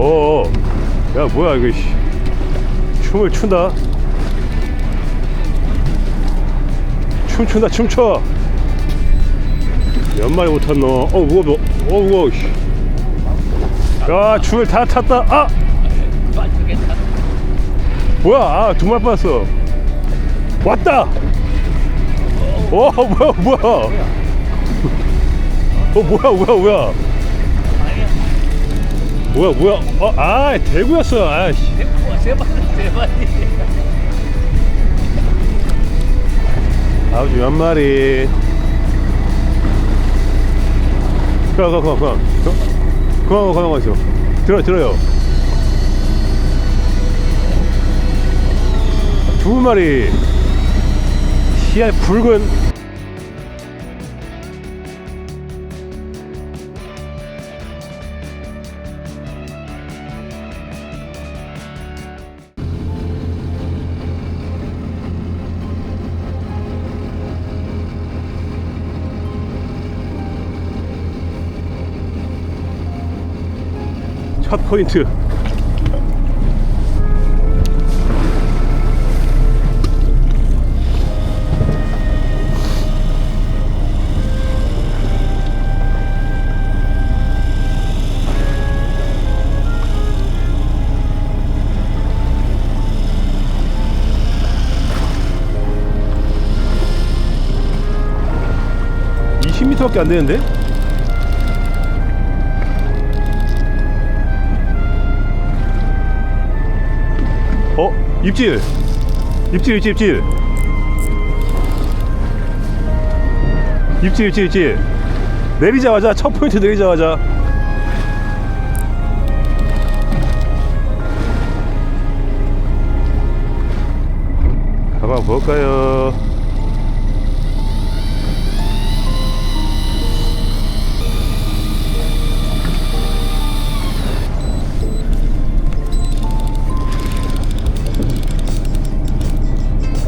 오, 야 뭐야 이거 씨. 춤을 춘다. 춤춘다 춤춰. 몇 마리 못 탔노? 어 무거워, 어 무거워. 씨. 야 춤을 다 탔다. 아. 뭐야? 아, 두 마리 빠졌어. 왔다. 어 뭐야 뭐야? 어 뭐야 뭐야 뭐야? 뭐야 뭐야? 어, 아 대구였어. 아씨. 세 마리, 세 마리. 아버지 몇 마리? 그만 그만 그만 그만 그만 그만. 들어 들어요. 두 마리. 시야 붉은. 첫 포인트. (20m) 밖에 안 되는데? 입질. 입질 입질 입질. 입질 입질 입질. 내리자마자 첫 포인트 내리자마자. 가봐 볼까요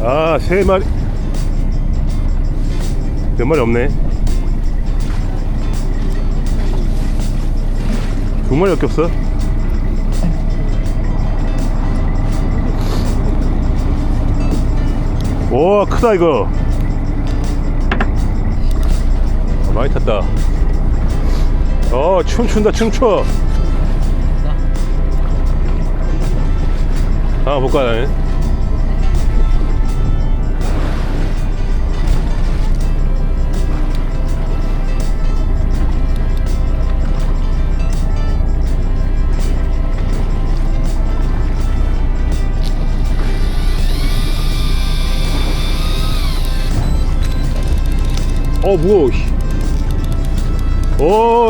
아, 세 마리. 몇 마리 없네. 두 마리밖에 없어. 오, 크다, 이거. 아, 많이 탔다. 어, 춤춘다, 춤춰. 아, 볼까요? 어 무거워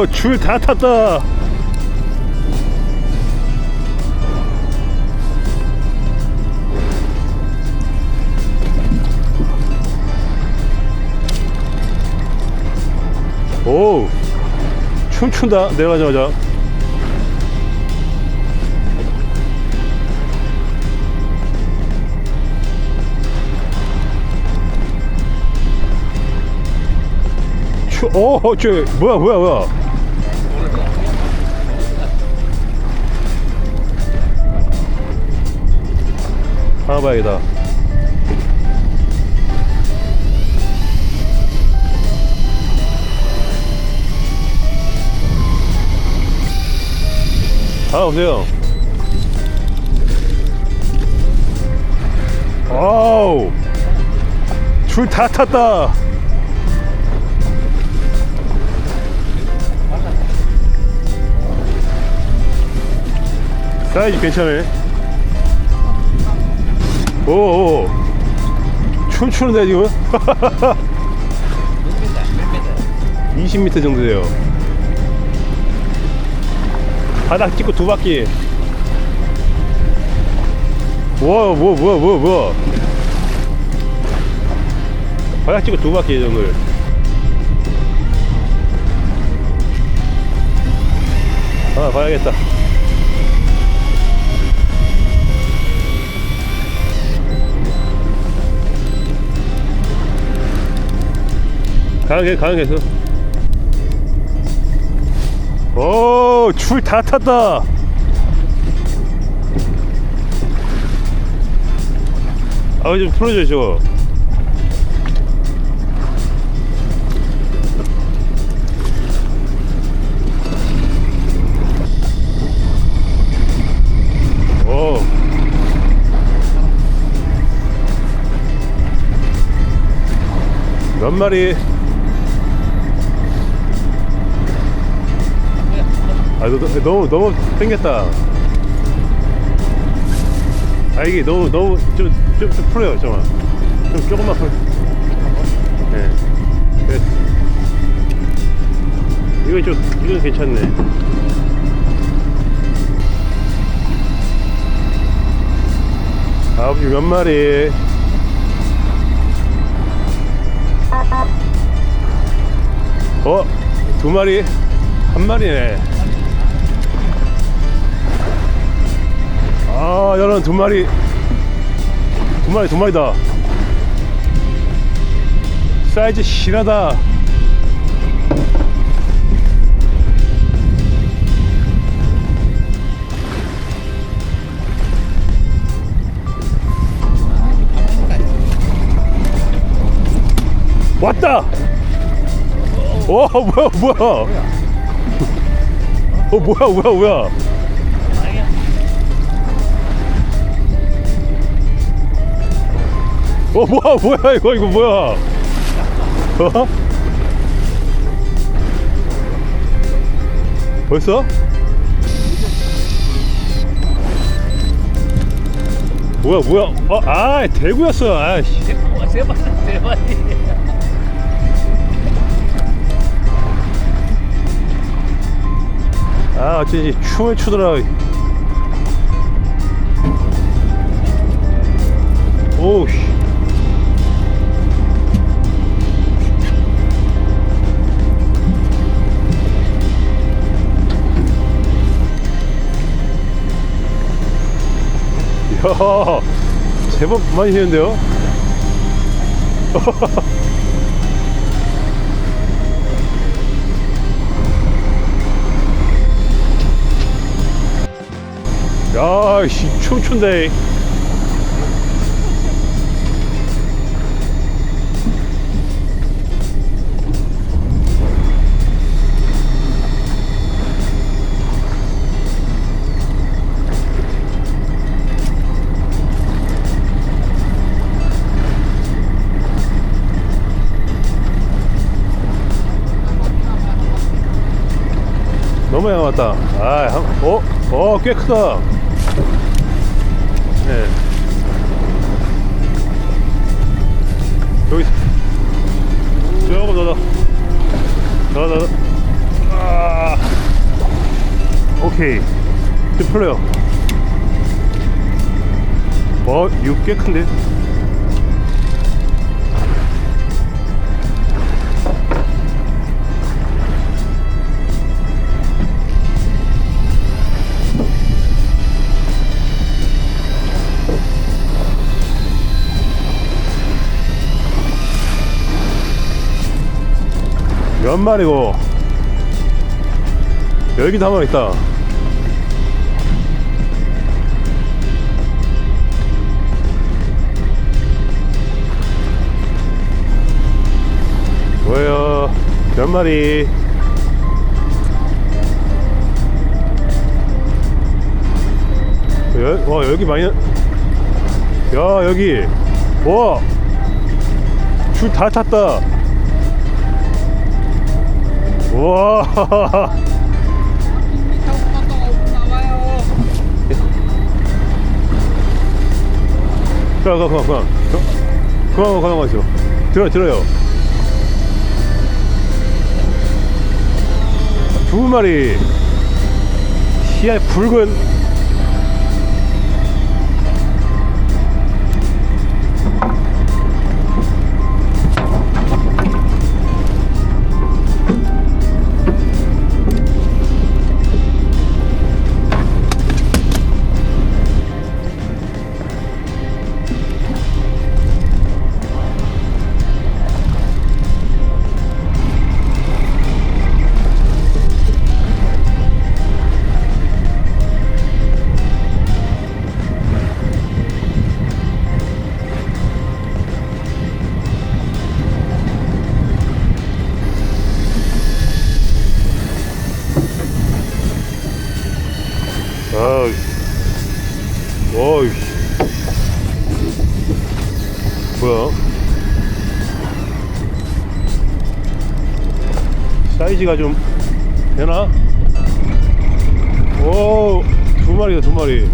오줄 다 탔다. 오 춤춘다. 내려가자마자 어, 어, 저, 뭐야, 뭐야, 뭐야. 하나 오세요. 아우, 줄 다 탔다. 사이즈 괜찮네. 오, 오. 춤추는데 지금? 몇 미터, 몇 미터. 20m 정도 돼요. 바닥 찍고 두 바퀴. 와, 뭐, 뭐야, 뭐야, 뭐야. 바닥 찍고 두 바퀴 정글. 아, 봐야겠다. 강하게 강하게 해서 오줄 다 탔다. 아 좀 풀어줘 저거. 몇 마리? 아, 너무, 너무 땡겼다. 아, 이게 너무, 너무, 좀, 좀, 좀 풀어요, 잠깐만. 좀, 조금만 풀. 네. 이거 좀, 이건 괜찮네. 아버지 몇 마리? 어? 두 마리? 한 마리네. 아, 여러분 두 마리. 두 마리, 두 마리다. 사이즈 실하다. 왔다! 오, 뭐야, 뭐야. 어, 뭐야, 뭐야, 뭐야. 어 뭐야 뭐야 이거 이거 뭐야 어? 벌써? 뭐야 뭐야 어, 아 대구였어 아씨 세 마리. 아 어쩐지 춤을 추더라 오우 이야 제법 많이 쉬는데요? 야 씨 춤춘데 너무 양왔다 아, 한, 어? 어, 꽤 크다. 네. 여기, 조금 더, 더. 더, 더, 더. 아, 오케이. 좀 풀려요. 어, 이거 꽤 큰데? 몇 마리고? 여기도 한 마리 있다. 뭐예요? 몇 마리? 여, 와 여기 많이 나- 야 여기 와줄 다 탔다 와. 그만 그만 그만 그만 그만 그만 있어 들어 들어요. 두 마리. 시야 붉은 사이즈가 좀 되나? 오, 두 마리다, 두 마리.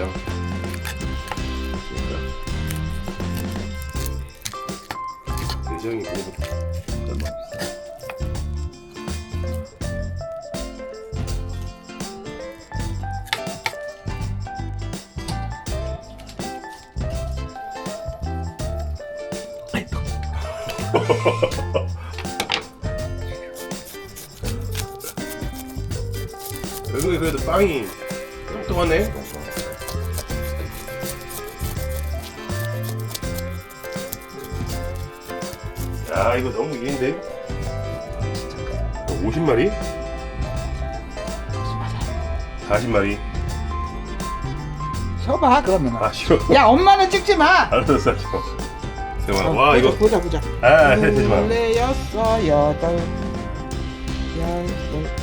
그래도 약간 맛있어. 외국에 그래도 빵이 똑똑하네. 야 이거 너무 이인데 50마리? 40마리? 서봐 그러면. 아 싫어 야 엄마는 찍지 마. 알았어 알았어 대만아 어, 와 이거 보자 보자. 아 해주지 마 둘레 여섯 여덟 열열